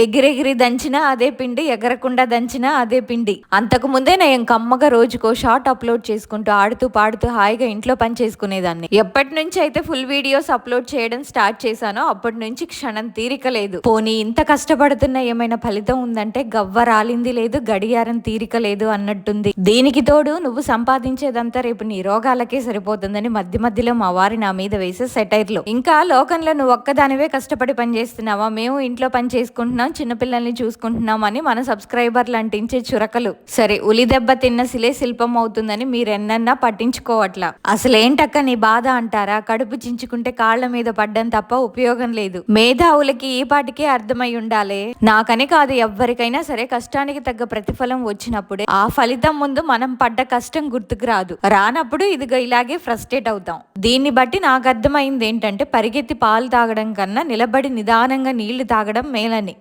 ఎగిరెగిరి దంచినా అదే పిండి ఎగరకుండా దంచినా అదే పిండి. అంతకు ముందే నేను కమ్మగా రోజుకో షార్ట్ అప్లోడ్ చేసుకుంటూ ఆడుతూ పాడుతూ హాయిగా ఇంట్లో పని చేసుకునేదాన్ని. ఎప్పటి నుంచి అయితే ఫుల్ వీడియోస్ అప్లోడ్ చేయడం స్టార్ట్ చేశానో అప్పటి నుంచి క్షణం తీరిక లేదు. పోనీ ఇంత కష్టపడుతున్న ఏమైనా ఫలితం ఉందంటే గవ్వ రాలింది లేదు గడియారం తీరిక లేదు అన్నట్టుంది. దీనికి తోడు నువ్వు సంపాదించేదంతా రేపు నీ రోగాలకే సరిపోతుందని మధ్య మధ్యలో మా వారి నా మీద వేసే సెటైర్లు. ఇంకా లోకంలో నువ్వు ఒక్కదానివే కష్టపడి పని చేస్తున్నావా మేము ఇంట్లో పని చేసుకుంటున్నాం చిన్నపిల్లల్ని చూసుకుంటున్నామని మన సబ్స్క్రైబర్లు అంటించే చురకలు. సరే ఉలి దెబ్బ తిన్న శిలే శిల్పం అవుతుందని మీరెన్నన్నా పట్టించుకోవట్లా. అసలేంటక్క నీ బాధ అంటారా? కడుపు చించుకుంటే కాళ్ళ మీద పడ్డం తప్ప ఉపయోగం లేదు. మేధావులకి ఈ పాటికే అర్థమై ఉండాలే. నాకని కాదు ఎవ్వరికైనా సరే కష్టానికి తగ్గ ప్రతిఫలం వచ్చినప్పుడే ఆ ఫలితం ముందు మనం పడ్డ కష్టం గుర్తుకు రాదు. రానప్పుడు ఇదిగో ఇలాగే ఫ్రస్ట్రేట్ అవుతాం. దీన్ని బట్టి నాకు అర్థమైంది ఏంటంటే పరిగెత్తి పాలు తాగడం కన్నా నిలబడి నిదానంగా నీళ్ళు తాగడం మేలని.